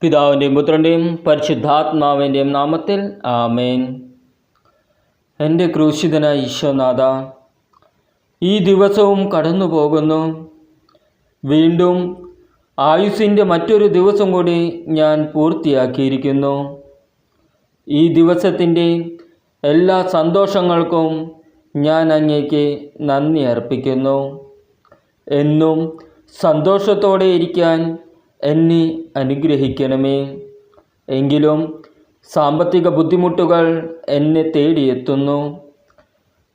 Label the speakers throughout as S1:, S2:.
S1: പിതാവിന്റെയും പുത്രന്റെയും പരിശുദ്ധാത്മാവിന്റെയും നാമത്തിൽ ആമേൻ. എന്റെ ക്രൂശിതന ഈശോനാഥ ഈ ദിവസവും കടന്നു പോകുന്നു വീണ്ടും ആയുസിന്റെ മറ്റൊരു ദിവസം കൂടി ഞാൻ പൂർത്തിയാക്കിയിരിക്കുന്നു. ഈ ദിവസത്തിന്റെ എല്ലാ സന്തോഷങ്ങൾക്കും ഞാൻ അങ്ങേക്ക് നന്ദി അർപ്പിക്കുന്നു. എന്നും സന്തോഷത്തോടെ ഇരിക്കാൻ എന്നെ അനുഗ്രഹിക്കണമേ. എങ്കിലും സാമ്പത്തിക ബുദ്ധിമുട്ടുകൾ എന്നെ തേടിയെത്തുന്നു.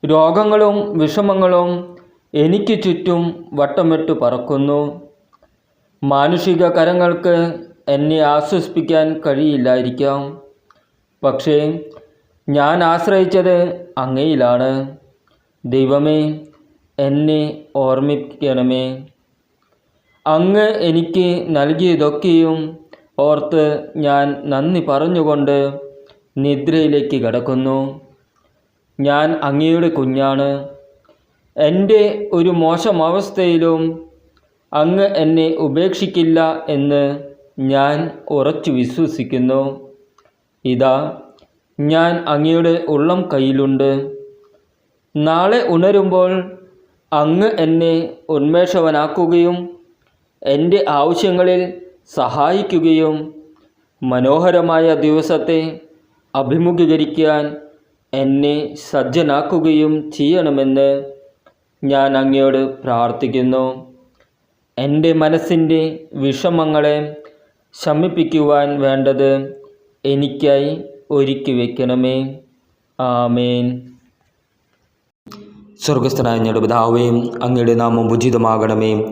S1: രോഗങ്ങളും വിഷമങ്ങളും എനിക്ക് ചുറ്റും വട്ടമിട്ട് പറക്കുന്നു. മാനുഷിക കരങ്ങൾക്ക് എന്നെ ആശ്വസിപ്പിക്കാൻ കഴിയില്ലായിരിക്കാം. പക്ഷേ ഞാൻ ആശ്രയിച്ചത് അങ്ങയിലാണ്. ദൈവമേ എന്നെ ഓർമ്മിക്കണമേ അങ്ങ് എനിക്ക് നൽകിയതൊക്കെയും ഓർത്ത് ഞാൻ നന്ദി പറഞ്ഞുകൊണ്ട് നിദ്രയിലേക്ക് കിടക്കുന്നു. ഞാൻ അങ്ങയുടെ കുഞ്ഞാണ്. എന്റെ ഒരു മോശം അവസ്ഥയിലും അങ്ങ് എന്നെ ഉപേക്ഷിക്കില്ല എന്ന് ഞാൻ ഉറച്ചു വിശ്വസിക്കുന്നു. ഇതാ ഞാൻ അങ്ങയുടെ ഉള്ളം കയ്യിലുണ്ട്. നാളെ ഉണരുമ്പോൾ അങ്ങ് എന്നെ ഉന്മേഷവനാക്കുകയും എന്റെ ആവശ്യങ്ങളിൽ സഹായിക്കുകയും മനോഹരമായ ദിവസത്തെ അഭിമുഖീകരിക്കാൻ എന്നെ സജ്ജനാക്കുകയും ചെയ്യണമെന്ന് ഞാൻ അങ്ങയോട് പ്രാർത്ഥിക്കുന്നു. എന്റെ മനസ്സിന്റെ വിഷമങ്ങളെ ശമിപ്പിക്കുവാൻ വേണ്ടത് എനിക്കായി ഒരുക്കി വയ്ക്കണമേ ആമേൻ.
S2: സ്വർഗസ്ഥനായ ഞങ്ങളുടെ പിതാവേയും അങ്ങയുടെ നാമം ഉചിതമാകണമേ.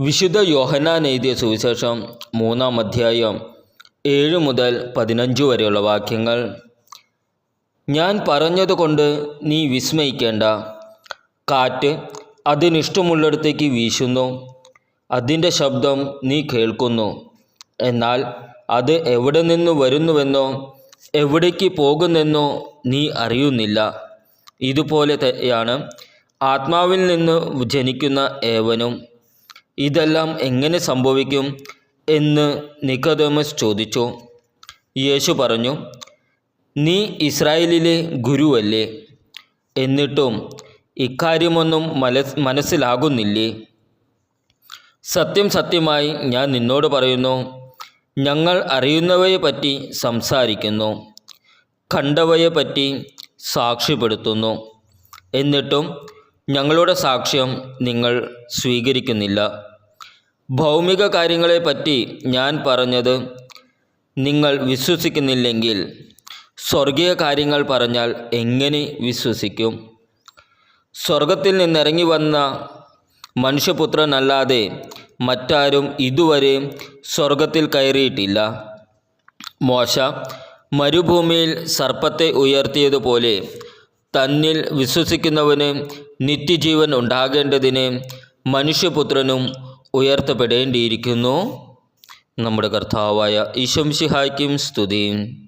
S1: വിശുദ്ധ യോഹന്നാൻ എഴുതിയ സുവിശേഷം മൂന്നാം അധ്യായം ഏഴ് മുതൽ പതിനഞ്ച് വരെയുള്ള വാക്യങ്ങൾ. ഞാൻ പറഞ്ഞതുകൊണ്ട് നീ വിസ്മയിക്കേണ്ട. കാറ്റ് അതിനിഷ്ടമുള്ളിടത്തേക്ക് വീശുന്നു. അതിന്റെ ശബ്ദം നീ കേൾക്കുന്നു. എന്നാൽ അത് എവിടെ നിന്ന് വരുന്നുവെന്നോ എവിടേക്ക് പോകുന്നെന്നോ നീ അറിയുന്നില്ല. ഇതുപോലെ തന്നെയാണ് ആത്മാവിൽ നിന്ന് ജനിക്കുന്ന ഏവനും. ഇതെല്ലാം എങ്ങനെ സംഭവിക്കും എന്ന് നിക്കതോമസ് ചോദിച്ചു. യേശു പറഞ്ഞു നീ ഇസ്രായേലിലെ ഗുരുവല്ലേ? എന്നിട്ടും ഇക്കാര്യമൊന്നും മനസ് മനസ്സിലാകുന്നില്ലേ? സത്യം സത്യമായി ഞാൻ നിന്നോട് പറയുന്നു ഞങ്ങൾ അറിയുന്നവയെ പറ്റി സംസാരിക്കുന്നു കണ്ടവയെ പറ്റി സാക്ഷ്യപ്പെടുത്തുന്നു. എന്നിട്ടും ഞങ്ങളുടെ സാക്ഷ്യം നിങ്ങൾ സ്വീകരിക്കുന്നില്ല. ഭൗമിക കാര്യങ്ങളെപ്പറ്റി ഞാൻ പറഞ്ഞത് നിങ്ങൾ വിശ്വസിക്കുന്നില്ലെങ്കിൽ സ്വർഗീയ കാര്യങ്ങൾ പറഞ്ഞാൽ എങ്ങനെ വിശ്വസിക്കും? സ്വർഗത്തിൽ നിന്നിറങ്ങി വന്ന മനുഷ്യപുത്രനല്ലാതെ മറ്റാരും ഇതുവരെ സ്വർഗത്തിൽ കയറിയിട്ടില്ല. മോശ മരുഭൂമിയിൽ സർപ്പത്തെ ഉയർത്തിയതുപോലെ തന്നിൽ വിശ്വസിക്കുന്നവന് നിത്യജീവൻ ഉണ്ടാകേണ്ടതിന് മനുഷ്യപുത്രനും ഉയർത്തപ്പെടേണ്ടിയിരിക്കുന്നു. നമ്മുടെ കർത്താവായ ഈശംഷിഹായ്ക്കും സ്തുതിയും